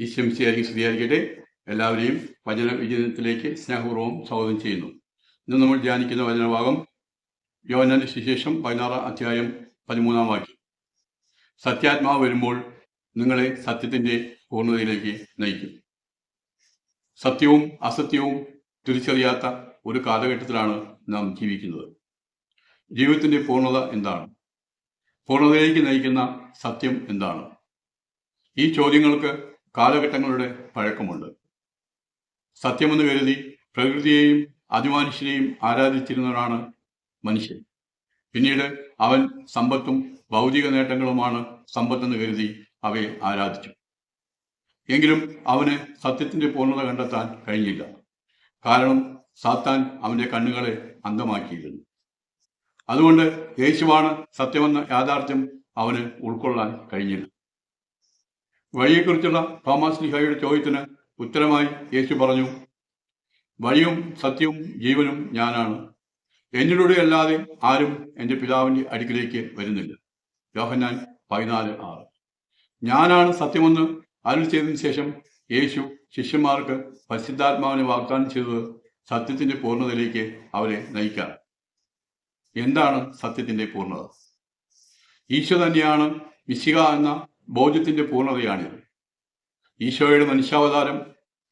ഈശ്വംസിയായി സ്ത്രീയായിരിക്കട്ടെ എല്ലാവരെയും വചന വിജയത്തിലേക്ക് സ്നേഹപൂർവം സ്വാഗതം ചെയ്യുന്നു. ഇന്ന് നമ്മൾ ധ്യാനിക്കുന്ന വചനഭാഗം യോഹന്നാന്റെ സുശേഷം പതിനാറാം അധ്യായം പതിമൂന്നാം വാക്യം. സത്യാത്മാവ് വരുമ്പോൾ നിങ്ങളെ സത്യത്തിന്റെ പൂർണതയിലേക്ക് നയിക്കും. സത്യവും അസത്യവും തിരിച്ചറിയാത്ത ഒരു കാലഘട്ടത്തിലാണ് നാം ജീവിക്കുന്നത്. ജീവിതത്തിന്റെ പൂർണത എന്താണ്? പൂർണതയിലേക്ക് നയിക്കുന്ന സത്യം എന്താണ്? ഈ ചോദ്യങ്ങൾക്ക് കാലഘട്ടങ്ങളുടെ പഴക്കമുണ്ട്. സത്യമെന്ന് കരുതി പ്രകൃതിയെയും അതിമാനുഷ്യനെയും ആരാധിച്ചിരുന്നവരാണ് മനുഷ്യൻ. പിന്നീട് അവൻ സമ്പത്തും ഭൗതിക നേട്ടങ്ങളുമാണ് സമ്പത്തെന്ന് കരുതി അവയെ ആരാധിച്ചു. എങ്കിലും അവന് സത്യത്തിന്റെ പൂർണത കണ്ടെത്താൻ കഴിഞ്ഞില്ല. കാരണം സാത്താൻ അവന്റെ കണ്ണുകളെ അന്ധമാക്കിയിരുന്നു. അതുകൊണ്ട് യേശുവാണ് സത്യമെന്ന യാഥാർത്ഥ്യം അവന് ഉൾക്കൊള്ളാൻ കഴിഞ്ഞില്ല. വഴിയെക്കുറിച്ചുള്ള തോമസ് ലിഹയുടെ ചോദ്യത്തിന് ഉത്തരമായി യേശു പറഞ്ഞു വഴിയും സത്യവും ജീവനും ഞാനാണ്. എന്നിലൂടെ അല്ലാതെ ആരും എന്റെ പിതാവിന്റെ അടുക്കിലേക്ക് വരുന്നില്ല. യോഹന്നാൻ പതിനാല് ആറ്. ഞാനാണ് സത്യമെന്ന് അരുൾ ചെയ്തതിനു ശേഷം യേശു ശിഷ്യന്മാർക്ക് പരിശുദ്ധാത്മാവിനെ വാഗ്ദാനം ചെയ്തത് സത്യത്തിന്റെ പൂർണതയിലേക്ക് അവരെ നയിക്കാം എന്താണ് സത്യത്തിന്റെ പൂർണത? ഈശോ തന്നെയാണ് മിശിക എന്ന ബോധ്യത്തിന്റെ പൂർണതയാണിത് ഈശോയുടെ മനുഷ്യാവതാരം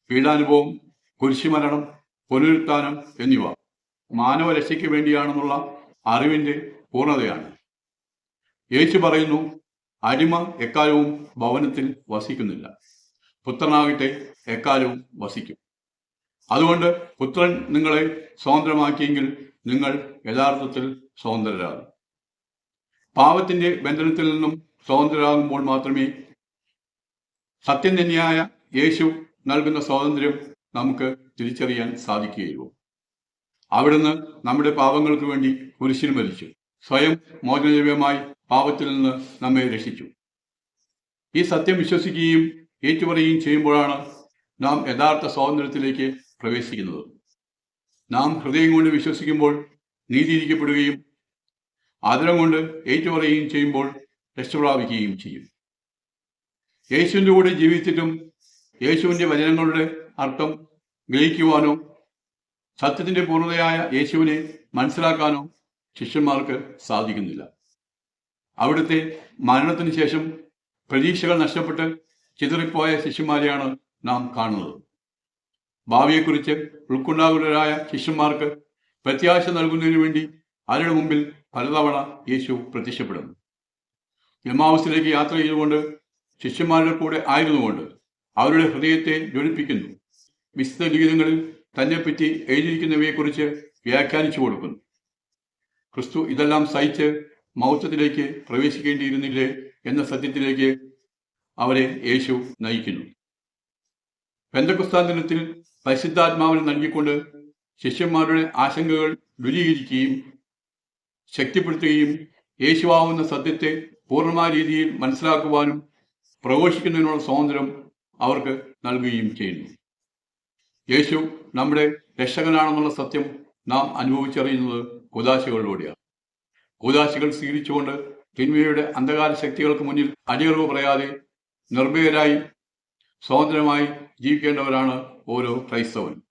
പീഡാനുഭവം കുരിശുമരണം പുനരുത്ഥാനം എന്നിവ മാനവ മാനവരക്ഷയ്ക്ക് വേണ്ടിയാണെന്നുള്ള അറിവിന്റെ പൂർണതയാണ് യേശു പറയുന്നു അടിമ എക്കാലവും ഭവനത്തിൽ വസിക്കുന്നില്ല. പുത്രനാകട്ടെ എക്കാലവും വസിക്കും. അതുകൊണ്ട് പുത്രൻ നിങ്ങളെ സ്വതന്ത്രമാക്കിയെങ്കിൽ നിങ്ങൾ യഥാർത്ഥത്തിൽ സ്വതന്ത്രരാകും. പാവത്തിന്റെ ബന്ധനത്തിൽ നിന്നും സ്വതന്ത്രരാകുമ്പോൾ മാത്രമേ സത്യം തന്നെയായ യേശു നൽകുന്ന സ്വാതന്ത്ര്യം നമുക്ക് തിരിച്ചറിയാൻ സാധിക്കുകയുള്ളൂ. അവിടുന്ന് നമ്മുടെ പാപങ്ങൾക്ക് വേണ്ടി കുരിശിൽ മരിച്ചു. സ്വയം മോചനദ്രവ്യമായി പാപത്തിൽ നിന്ന് നമ്മെ രക്ഷിച്ചു. ഈ സത്യം വിശ്വസിക്കുകയും ഏറ്റുപറയുകയും ചെയ്യുമ്പോഴാണ് നാം യഥാർത്ഥ സ്വാതന്ത്ര്യത്തിലേക്ക് പ്രവേശിക്കുന്നത്. നാം ഹൃദയം കൊണ്ട് വിശ്വസിക്കുമ്പോൾ നീതിയിരിക്കപ്പെടുകയും ആദരം കൊണ്ട് ഏറ്റുപറയുകയും ചെയ്യുമ്പോൾ രക്ഷപ്രാപിക്കുകയും ചെയ്യും. യേശുവിന്റെ കൂടെ ജീവിച്ചിട്ടും യേശുവിന്റെ വചനങ്ങളുടെ അർത്ഥം ഗ്രഹിക്കുവാനോ സത്യത്തിന്റെ പൂർണതയായ യേശുവിനെ മനസ്സിലാക്കാനോ ശിഷ്യന്മാർക്ക് സാധിക്കുന്നില്ല. അവിടുത്തെ മരണത്തിന് ശേഷം പ്രതീക്ഷകൾ നഷ്ടപ്പെട്ട് ചിതറിപ്പോയ ശിഷ്യന്മാരെയാണ് നാം കാണുന്നത്. ഭാവിയെക്കുറിച്ച് ഉൾക്കൊണ്ടാകുലരായ ശിഷ്യന്മാർക്ക് പ്രത്യാശ നൽകുന്നതിനു വേണ്ടി അവരുടെ മുമ്പിൽ പലതവണ യേശു പ്രത്യക്ഷപ്പെടുന്നു. എമാവസിലേക്ക് യാത്ര ചെയ്തുകൊണ്ട് ശിഷ്യന്മാരുടെ കൂടെ ആയിരുന്നുകൊണ്ട് അവരുടെ ഹൃദയത്തെ ജ്വലിപ്പിക്കുന്നു. വിശുദ്ധ ലിഖിതങ്ങളിൽ തന്നെപ്പറ്റി എഴുതിയിരിക്കുന്നവയെക്കുറിച്ച് വ്യാഖ്യാനിച്ചു കൊടുക്കുന്നു. ക്രിസ്തു ഇതെല്ലാം സഹിച്ച് മൗത്വത്തിലേക്ക് പ്രവേശിക്കേണ്ടിയിരുന്നില്ലേ എന്ന സത്യത്തിലേക്ക് അവരെ യേശു നയിക്കുന്നു. ബന്ധക്കുസ്താന്തനത്തിൽ പരിശുദ്ധാത്മാവിനെ നൽകിക്കൊണ്ട് ശിഷ്യന്മാരുടെ ആശങ്കകൾ ദുരീകരിക്കുകയും ശക്തിപ്പെടുത്തുകയും യേശുവാവുന്ന സത്യത്തെ പൂർണമായ രീതിയിൽ മനസ്സിലാക്കുവാനും പ്രഘോഷിക്കുന്നതിനുള്ള സ്വാതന്ത്ര്യം അവർക്ക് നൽകുകയും ചെയ്യുന്നു. യേശു നമ്മുടെ രക്ഷകനാണെന്നുള്ള സത്യം നാം അനുഭവിച്ചറിയുന്നത് കുദാശികളിലൂടെയാണ്. കുദാശികൾ സ്വീകരിച്ചുകൊണ്ട് തിന്മയുടെ അന്ധകാര ശക്തികൾക്ക് മുന്നിൽ അടിയറവ് പറയാതെ നിർഭയരായി സ്വതന്ത്രമായി ജീവിക്കേണ്ടവരാണ് ഓരോ ക്രൈസ്തവൻ.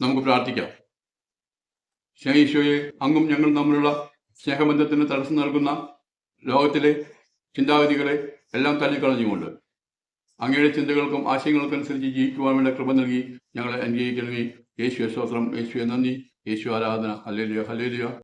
നമുക്ക് പ്രാർത്ഥിക്കാം. സ്നേഹിശോയെ അങ്ങും ഞങ്ങൾ തമ്മിലുള്ള സ്നേഹബന്ധത്തിന് തടസ്സം നൽകുന്ന ലോകത്തിലെ ചിന്താഗതികളെ എല്ലാം തള്ളിക്കളഞ്ഞുകൊണ്ട് അങ്ങയുടെ ചിന്തകൾക്കും ആശയങ്ങൾക്കും അനുസരിച്ച് ജീവിക്കുവാൻ വേണ്ട കൃപ നൽകി ഞങ്ങളെ അനുഗ്രഹിക്കണമേ. യേശു സ്തോത്രം. യേശുവെ നന്ദി. യേശു ആരാധന. ഹല്ലേലുയ ഹല്ലേലുയ.